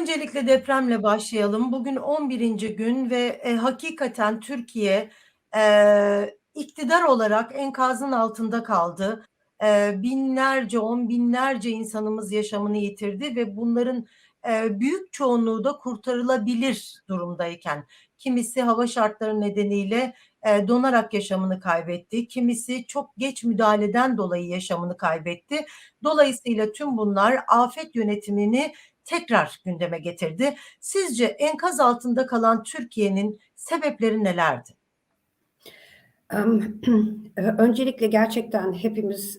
Öncelikle depremle başlayalım. Bugün 11'inci gün ve, eee, hakikaten Türkiye, eee, iktidar olarak enkazın altında kaldı. Eee, binlerce, on binlerce insanımız yaşamını yitirdi ve bunların, eee, büyük çoğunluğu da kurtarılabilir durumdayken kimisi hava şartları nedeniyle, eee, donarak yaşamını kaybetti, kimisi çok geç müdahaleden dolayı yaşamını kaybetti. Dolayısıyla tüm bunlar afet yönetimini tekrar gündeme getirdi. Sizce enkaz altında kalan Türkiye'nin sebepleri nelerdi? Eee, öncelikle gerçekten hepimiz,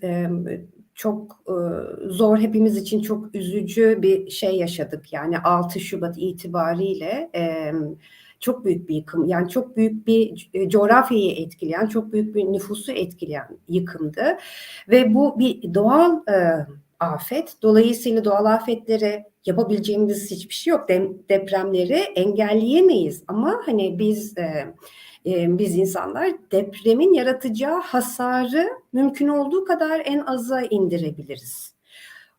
çok, ııı, zor, hepimiz için çok üzücü bir şey yaşadık. Yani 6 Şubat itibariyle, çok büyük bir yıkım, yani çok büyük bir eee, coğrafyayı etkileyen, çok büyük bir nüfusu etkileyen yıkımdı ve bu bir doğal, afet. Dolayısıyla doğal afetlere yapabileceğimiz hiçbir şey yok. Depremleri engelleyemeyiz ama, hani, biz, eee, eee, biz insanlar depremin yaratacağı hasarı mümkün olduğu kadar en aza indirebiliriz.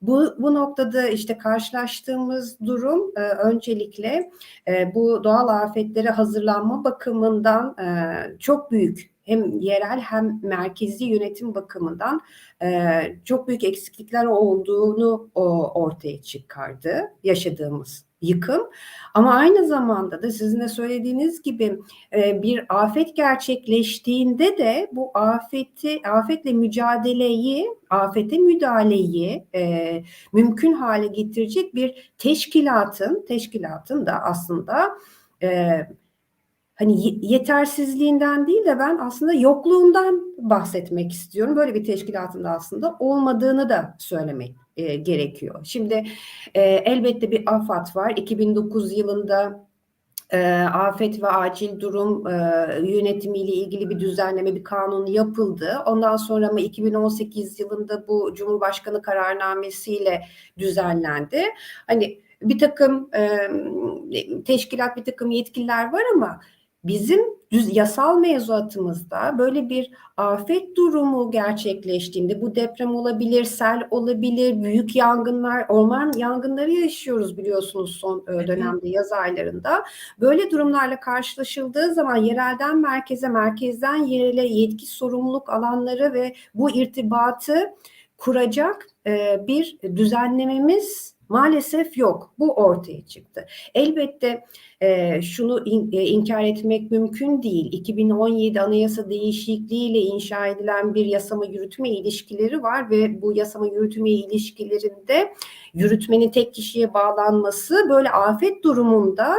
Bu bu noktada, işte, karşılaştığımız durum, eee, öncelikle, eee, bu doğal afetlere hazırlanma bakımından, eee, çok büyük hem yerel hem merkezi yönetim bakımından, eee, çok büyük eksiklikler olduğunu, ooo, ortaya çıkardı yaşadığımız yıkım. Ama aynı zamanda da sizin de söylediğiniz gibi, eee, bir afet gerçekleştiğinde de bu afeti afetle mücadeleyi, afete müdahaleyi, eee, mümkün hâle getirecek bir teşkilatın teşkilatın da aslında, eee, hani, ye yetersizliğinden değil de ben aslında yokluğundan bahsetmek istiyorum. Böyle bir teşkilatın da aslında olmadığını da söylemek, eee, gerekiyor. Şimdi, eee, elbette bir AFAD var. 2009 yılında, eee, afet ve acil durum, eee, yönetimiyle ilgili bir düzenleme, bir kanun yapıldı. Ondan sonra ama 2018 yılında bu Cumhurbaşkanı kararnamesiyle düzenlendi. Hani, birtakım, emm, teşkilat, birtakım yetkililer var ama bizim düz yasal mevzuatımızda böyle bir afet durumu gerçekleştiğinde, bu deprem olabilir, sel olabilir, büyük yangınlar, orman yangınları yaşıyoruz biliyorsunuz son, eee, dönemde, yaz aylarında. Böyle durumlarla karşılaşıldığı zaman yerelden merkeze, merkezden yerele yetki, sorumluluk alanları ve bu irtibatı kuracak, eee, bir düzenlememiz maalesef yok. Bu ortaya çıktı. Elbette, eee, şunu in eee, inkâr etmek mümkün değil. 2017 anayasa değişikliğiyle inşa edilen bir yasama yürütme ilişkileri var ve bu yasama yürütme ilişkilerinde yürütmenin tek kişiye bağlanması böyle afet durumunda,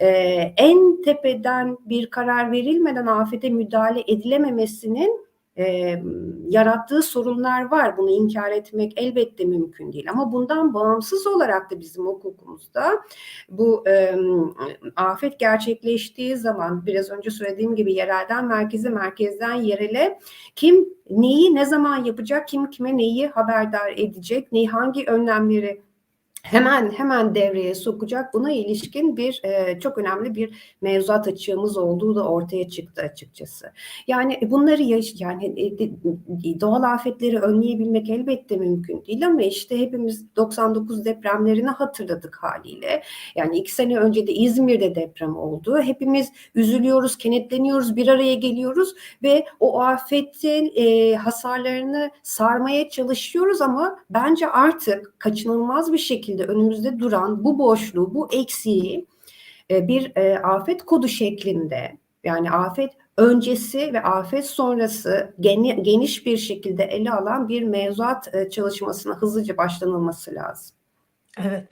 eee, en tepeden bir karar verilmeden afete müdahale edilememesinin, emm, yarattığı sorunlar var. Bunu inkâr etmek elbette mümkün değil ama bundan bağımsız olarak da bizim hukukumuzda bu, emm, afet gerçekleştiği zaman biraz önce söylediğim gibi yerelden merkeze, merkezden yerele kim neyi ne zaman yapacak, kim kime neyi haberdar edecek, neyi hangi önlemleri hemen hemen devreye sokacak, buna ilişkin bir, eee, çok önemli bir mevzuat açığımız olduğu da ortaya çıktı açıkçası. Yani, e, bunları yaş yani, eee, d doğal afetleri önleyebilmek elbette mümkün değil ama, işte, hepimiz 99 depremlerini hatırladık hâliyle. Yani 2 sene önce de İzmir'de deprem oldu. Hepimiz üzülüyoruz, kenetleniyoruz, bir araya geliyoruz ve o afetin, eee, hasarlarını sarmaya çalışıyoruz ama bence artık kaçınılmaz bir şekilde önümüzde duran bu boşluğu, bu eksiği, eee, bir, eee, afet kodu şeklinde, yani afet öncesi ve afet sonrası geni geniş bir şekilde ele alan bir mevzuat, eee, çalışmasına hızlıca başlanılması lazım. Evet.